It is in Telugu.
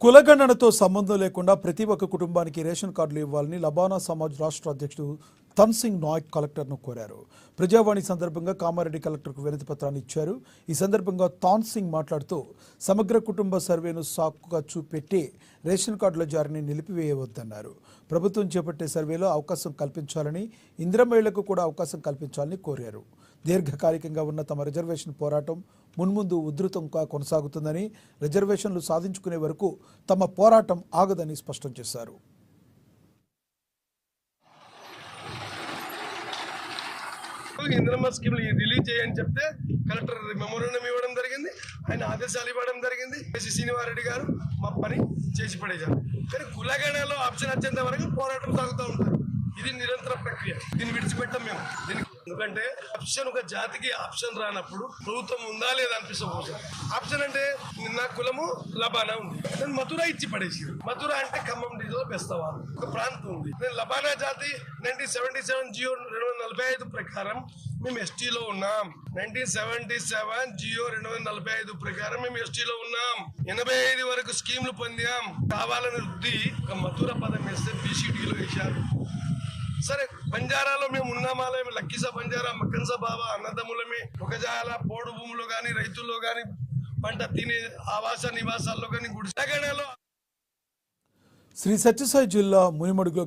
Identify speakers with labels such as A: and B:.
A: కులగణనతో సంబంధం లేకుండా ప్రతి ఒక్క కుటుంబానికి రేషన్ కార్డులు ఇవ్వాలని లబానా సమాజ్ రాష్ట్ర అధ్యక్షుడు తన్ సింగ్ నాయక్ కలెక్టర్ను కోరారు. ప్రజావాణి సందర్భంగా కామారెడ్డి కలెక్టర్కు వినతి పత్రాన్ని ఇచ్చారు. ఈ సందర్భంగా తాన్ సింగ్ మాట్లాడుతూ సమగ్ర కుటుంబ సర్వేను సాకుగా చూపెట్టి రేషన్ కార్డుల జారీని నిలిపివేయవద్దన్నారు. ప్రభుత్వం చేపట్టే సర్వేలో అవకాశం కల్పించాలని ఇంద్రమహిళకు కూడా అవకాశం కల్పించాలని కోరారు. దీర్ఘకాలికంగా ఉన్న తమ రిజర్వేషన్ పోరాటం మున్ముందు ఉధృతంగా కొనసాగుతుందని రిజర్వేషన్లు సాధించుకునే వరకు తమ పోరాటం ఆగదని స్పష్టం చేశారు.
B: ఇంద్రమ్మ స్కీమ్ రిలీజ్ చేయని చెప్తే కలెక్టర్ మెమోరండం ఇవ్వడం జరిగింది ఆయన ఆదేశాలు ఇవ్వడం జరిగింది. కేసీ శ్రీనివారెడ్డి గారు మా పని చేసి పడేశారు. కానీ కులగణలో ఆప్షన్ వచ్చేంత వరకు పోరాటం సాగుతూ ఉంటారు ఇది నిరంతర ప్రక్రియ. దీన్ని విడిచిపెట్టాం మేము. దీనికి ఎందుకంటే ఆప్షన్ ఒక జాతికి ఆప్షన్ రానప్పుడు ప్రభుత్వం ఉందా లేదా అనిపిస్తుంది ఆప్షన్ అంటే నిన్న కులము లబానా ఉంది. నేను మధుర ఇచ్చి పడేసి మధుర అంటే ఖమ్మం డిజో బెస్తవారు. ఒక ప్రాంతం ఉంది. నేను లబానా జాతి నైన్టీన్ సెవెంటీ సెవెన్ జియో రెండు వందల నలభై ఐదు ప్రకారం మేము ఎస్టీలో ఉన్నాం. నైన్టీన్ సెవెంటీ సెవెన్ జియో రెండు వందల నలభై ఐదు ప్రకారం మేము ఎస్టీలో ఉన్నాం. ఎనభై ఐదు వరకు స్కీమ్లు పొందాం. కావాలని రుద్ది ఒక మధుర పదం వేస్తే బీసీడీలో వేశారు. సరే బంజారాలో మేము ఉన్నామాలే లక్కిస బంజారా మక్కన్స బాబా అన్నదమ్ములమే. ఒకజాల పోడు భూములు కానీ రైతుల్లో కానీ పంట తినే ఆవాస నివాసాల్లో కానీ గుడిసెగణలో
A: శ్రీ సత్యసాయి జిల్లా మునిమడుగులో